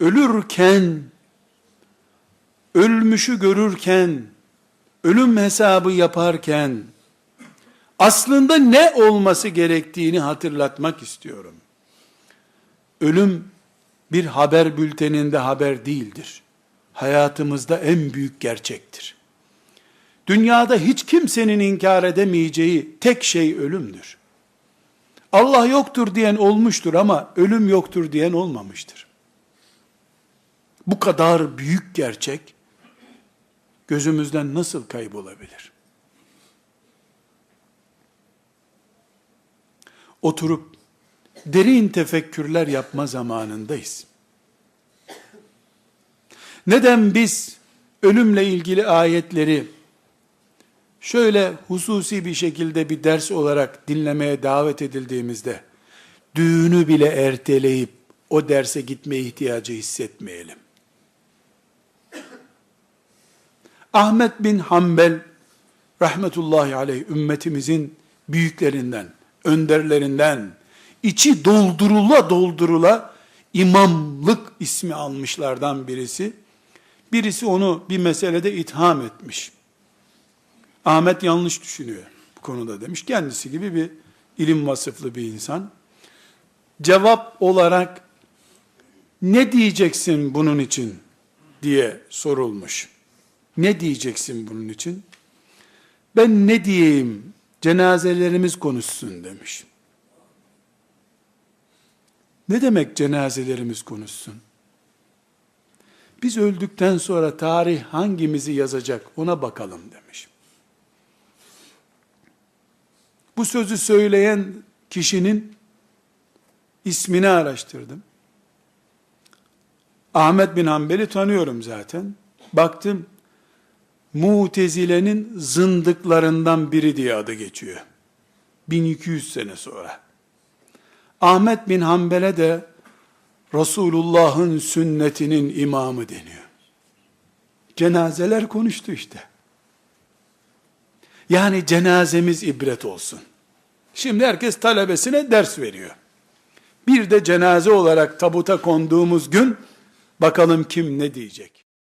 ölürken, ölmüşü görürken, ölüm hesabı yaparken, aslında ne olması gerektiğini hatırlatmak istiyorum. Ölüm bir haber bülteninde haber değildir. Hayatımızda en büyük gerçektir. Dünyada hiç kimsenin inkar edemeyeceği tek şey ölümdür. Allah yoktur diyen olmuştur ama ölüm yoktur diyen olmamıştır. Bu kadar büyük gerçek gözümüzden nasıl kaybolabilir? Oturup derin tefekkürler yapma zamanındayız. Neden biz ölümle ilgili ayetleri şöyle hususi bir şekilde bir ders olarak dinlemeye davet edildiğimizde düğünü bile erteleyip o derse gitmeye ihtiyacı hissetmeyelim. Ahmet bin Hanbel rahmetullahi aleyh ümmetimizin büyüklerinden, önderlerinden, içi doldurula doldurula imamlık ismi almışlardan birisi. Birisi onu bir meselede itham etmiş. Ahmet yanlış düşünüyor bu konuda demiş. Kendisi gibi bir ilim vasıflı bir insan. Cevap olarak ne diyeceksin bunun için diye sorulmuş. Ne diyeceksin bunun için? Ben ne diyeyim? Cenazelerimiz konuşsun demiş. Ne demek cenazelerimiz konuşsun? Biz öldükten sonra tarih hangimizi yazacak ona bakalım demiş. Bu sözü söyleyen kişinin ismini araştırdım. Ahmet bin Hanbel'i tanıyorum zaten. Baktım, Mutezile'nin zındıklarından biri diye adı geçiyor. 1200 sene sonra. Ahmet bin Hanbel'e de Resulullah'ın sünnetinin imamı deniyor. Cenazeler konuştu işte. Yani cenazemiz ibret olsun. Şimdi herkes talebesine ders veriyor. Bir de cenaze olarak tabuta konduğumuz gün bakalım kim ne diyecek.